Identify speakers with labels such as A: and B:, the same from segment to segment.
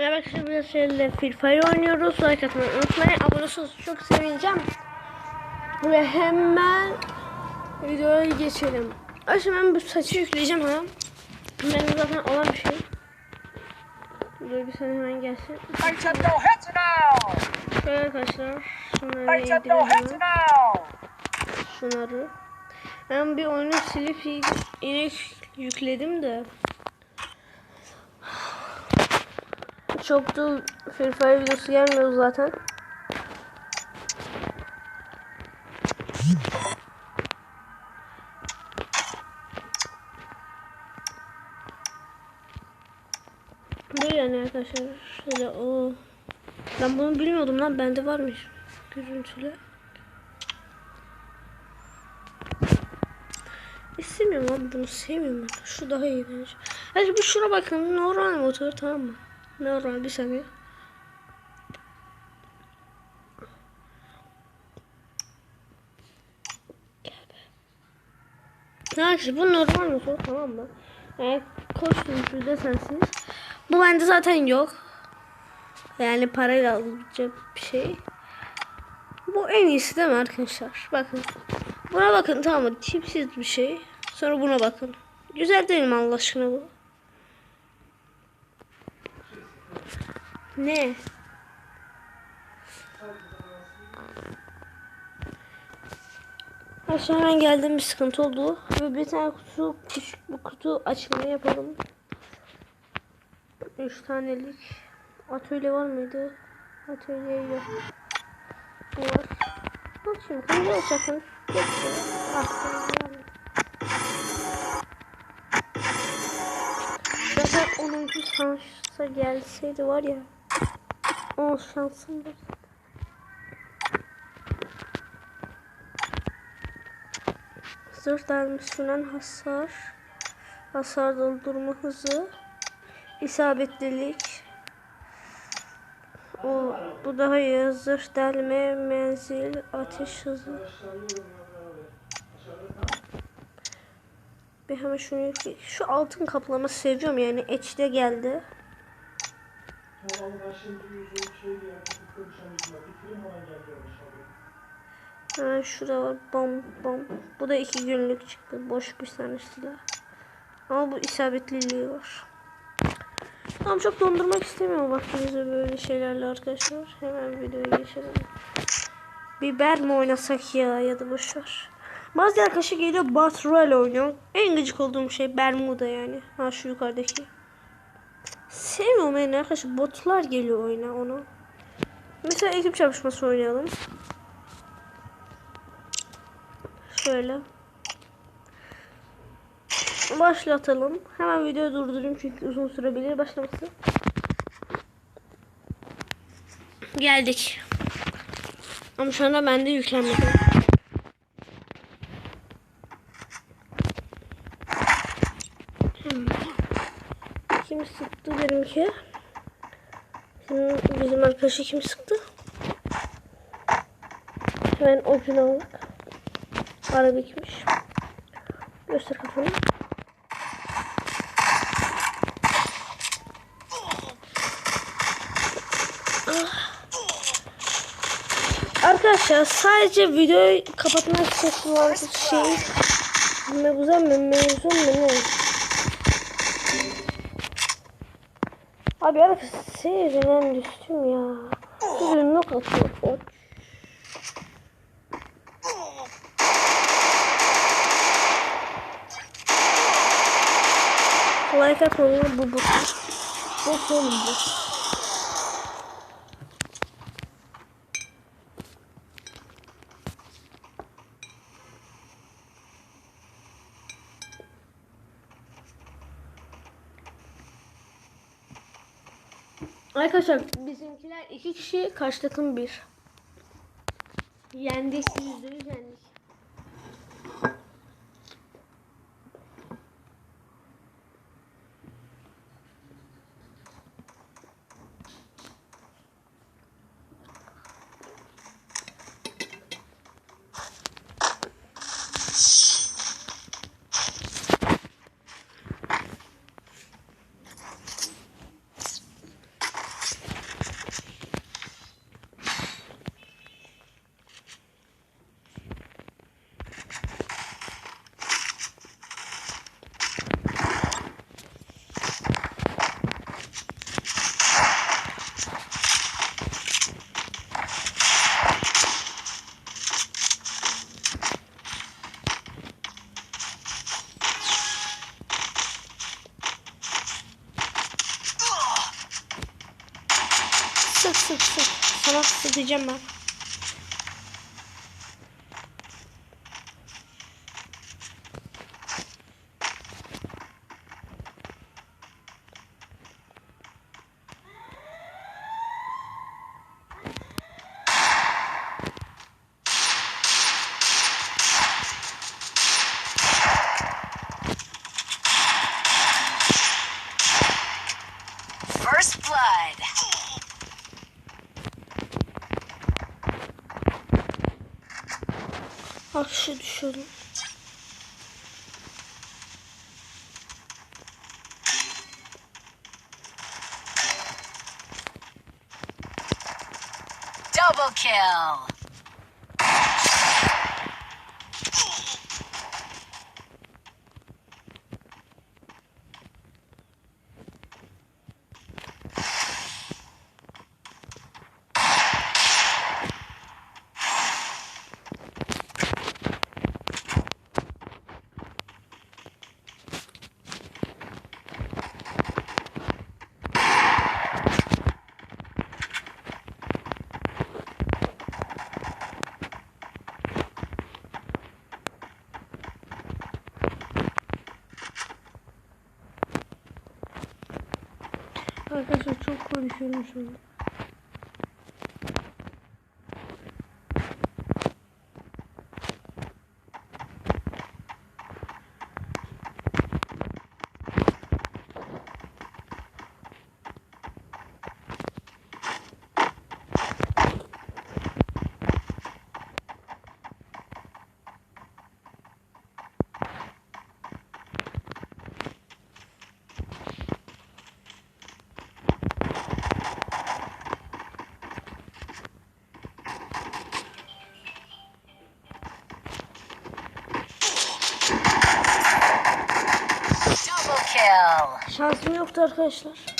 A: Merhaba arkadaşlar biraz şeyle Free Fire oynuyoruz. Like atmayı unutmayın. Abone olursanız çok sevineceğim. Ve hemen videoya geçelim. Şimdi ben bu saçı yükleyeceğim ha. Benim zaten olan bir şey. Dur bir saniye hemen gelsin. Şöyle arkadaşlar. Şunları
B: now!
A: Şunları. Ben bir oyunu silip yine yükledim de. Çok da Free Fire videosu gelmiyor zaten. Böyle yani arkadaşlar. Şöyle o. Ben bunu bilmiyordum lan. Bende varmış. Görüntüle. İstemiyorum abi bunu sevmiyorum. Şu daha iyi bence. Hadi bir şuna bakın. Normal motor tamam mı? Normal bir saniye. Arkadaşlar bu normal motor tamam mı? Yani kostümsüz desensiniz. Bu bende zaten yok. Yani parayla alınacak bir şey. Bu en iyisi değil mi arkadaşlar? Bakın. Buna bakın tamam mı? Tipsiz bir şey. Sonra buna bakın. Güzel değil mi Allah aşkına bu? Ne? Aşağı hemen geldim bir sıkıntı oldu. Ve bir tane kutu, küçük bir kutu açmayı yapalım. Üç tanelik. Atölye var mıydı? Atölye yok. Var. Bak şimdi açacaksın. Ah, Zaten 10. şansa gelseydi var ya. 10 şansım var. Zırh delmesinden hasar. Hasar doldurma hızı. isabetlilik. O, bu daha iyi. Zırh delme, menzil, ateş hızı. Bir hemen şunu yükle- Şu altın kaplama seviyorum yani. Eç'te geldi. Hemen şurada var. Bom bom. Bu da iki günlük çıktı. Boş bir tane silah. Ama bu isabetliliği var. Tamam çok dondurmak istemiyorum vaktimizi böyle şeylerle arkadaşlar. Hemen videoya geçelim. Biber mi oynasak ya ya da boşver. Bazı arkadaşlar geliyor Battle Royale oynuyor. En gıcık olduğum şey Bermuda yani. Ha şu yukarıdaki. Sevmiyorum yani arkadaşlar. Botlar geliyor oyuna onu. Mesela ekip çalışması oynayalım. Şöyle. Başlatalım. Hemen videoyu durdurayım çünkü uzun sürebilir başlaması. Geldik. Ama şu anda bende yüklenmedi. Kim sıktı derim ki. Şimdi bizim arkadaşı kim sıktı? Hemen ucunu aldık. Arabikmiş. Göster kafanı. Arkadaşlar sadece videoyu kapatmak için var şey mevzum mu mevzum mu? Abi arkadaşlar seyirciden düştüm ya. Bir nok atıyor. Oç. Like atmayı bu bu. Bu bu. Arkadaşlar bizimkiler iki kişi karşı takım bir. Yendik yüzde yüz Sana sıkacağım ben.
C: First blood.
A: Düşürdüm.
C: Double kill.
A: Arkadaşlar çok konuşuyorum Şansım yoktu arkadaşlar.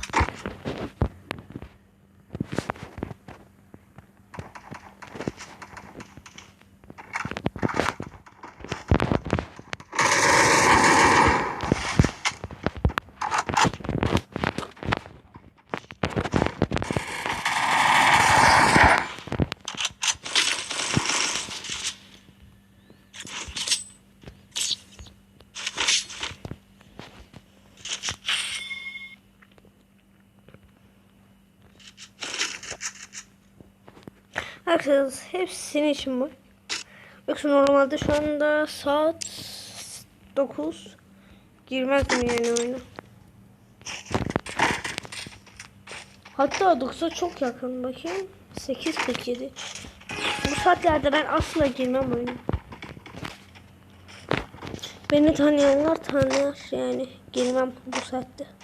A: Arkadaşlar hepsi senin için bu. Yoksa normalde şu anda saat 9 girmezdim yani oyuna. Hatta 9'a çok yakın bakayım. 8.47. Bu saatlerde ben asla girmem oyuna. Beni tanıyanlar tanır yani girmem bu saatte.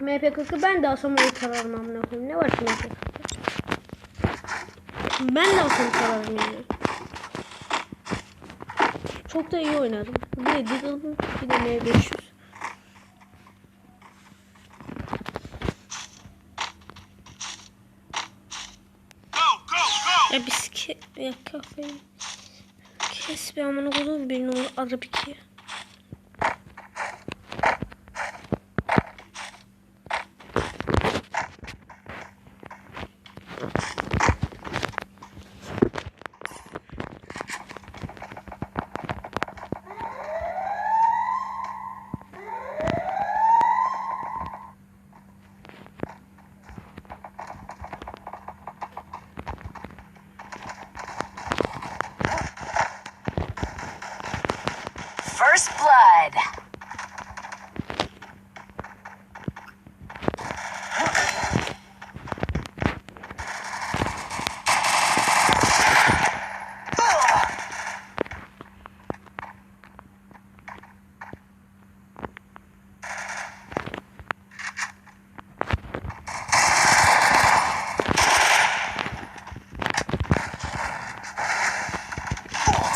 A: MP40'ı ben de alsam öyle kararım amına koyayım. Ne var ki MP40'da? Ben de alsam kararım yani. Çok da iyi oynadım. Bir de Deagle bir de M500. Ya biz ke ya kafayı kes bir amına koyduğum bir numara Arap 2.
C: First blood.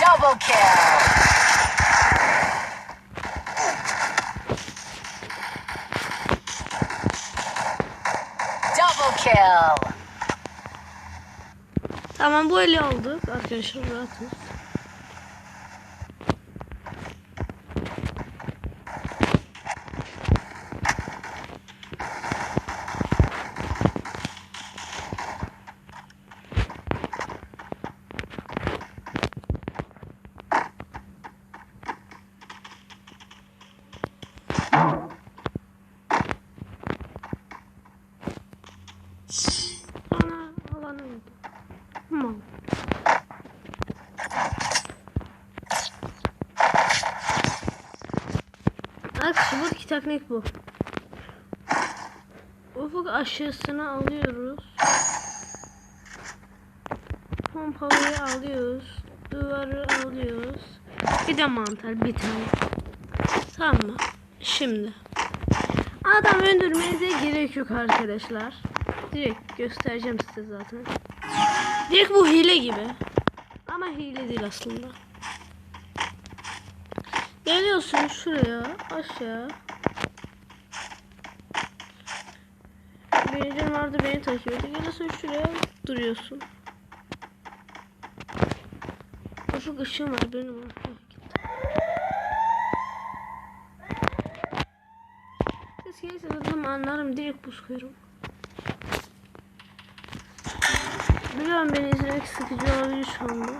C: Double kill. Double kill.
A: Eli aldık arkadaşlar rahatız. Ana alana oldu. Mal. Arkadaşlar buradaki teknik bu. Ufuk aşağısına alıyoruz. Pompalıyı alıyoruz. Duvarı alıyoruz. Bir de mantar bir tane. Tamam? Şimdi. Adam öldürmenize gerek yok arkadaşlar. Direkt göstereceğim size zaten. Direkt bu hile gibi. Ama hile değil aslında. Geliyorsun şuraya aşağı. Vardı beni takip ediyor. Geliyorsun şuraya duruyorsun. Ufuk ışığım var benim. Siz gelirseniz zaten anlarım direkt buz koyarım. Biliyorum beni izlemek sıkıcı olabilir şu anda.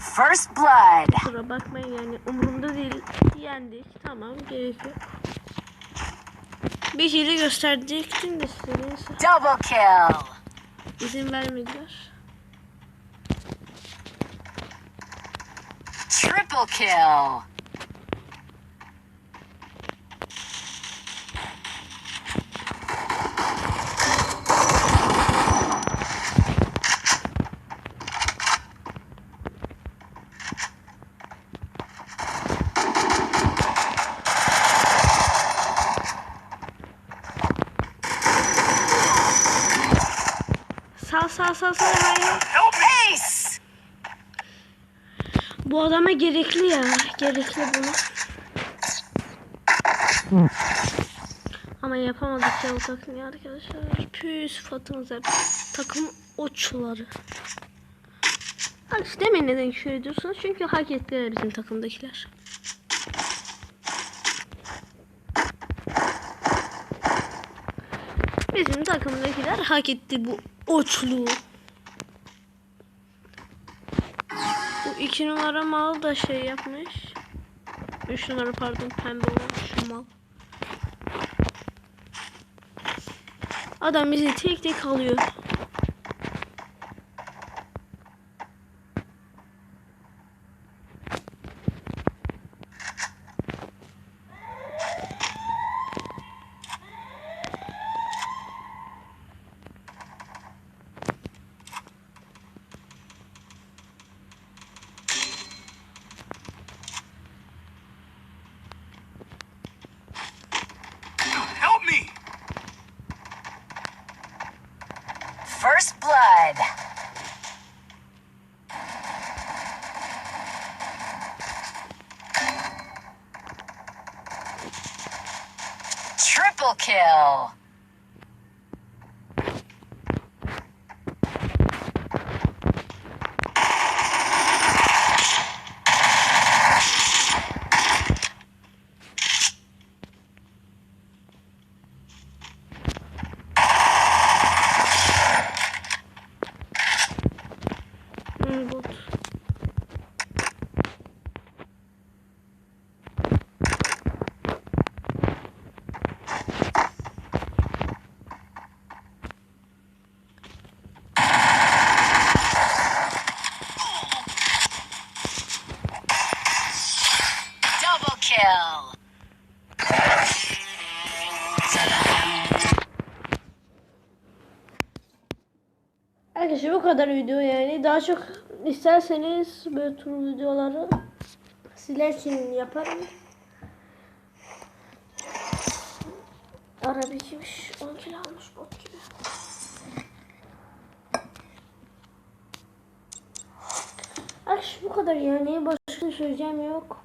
C: First blood.
A: Kusura bakmayın yani umurumda değil. Yendik. Tamam gerek yok. Bir hile gösterecektim de size neyse.
C: Double kill.
A: İzin vermediler.
C: Triple kill.
A: Sal sal sal hayır. Bu adama gerekli ya. Gerekli bunu. Ama yapamadık ya bu takım ya arkadaşlar. Püs fatımıza takım uçları. Bak işte demeyin neden küfür ediyorsunuz. Çünkü hak ettiler bizim takımdakiler. Bizim takımdakiler hak etti bu uçluğu. Bu iki numara mal da şey yapmış. Üç numara pardon pembe olan şu mal. Adam bizi tek tek alıyor.
C: First blood. Triple kill.
A: Hı, bot.
C: Double kill.
A: Arkadaşlar bu kadar video yani. Daha çok isterseniz böyle tur videoları sizler için yaparım. Arabi kimmiş? 10 kilo almış bot gibi. Arkadaşlar bu kadar yani. Başka söyleyeceğim yok.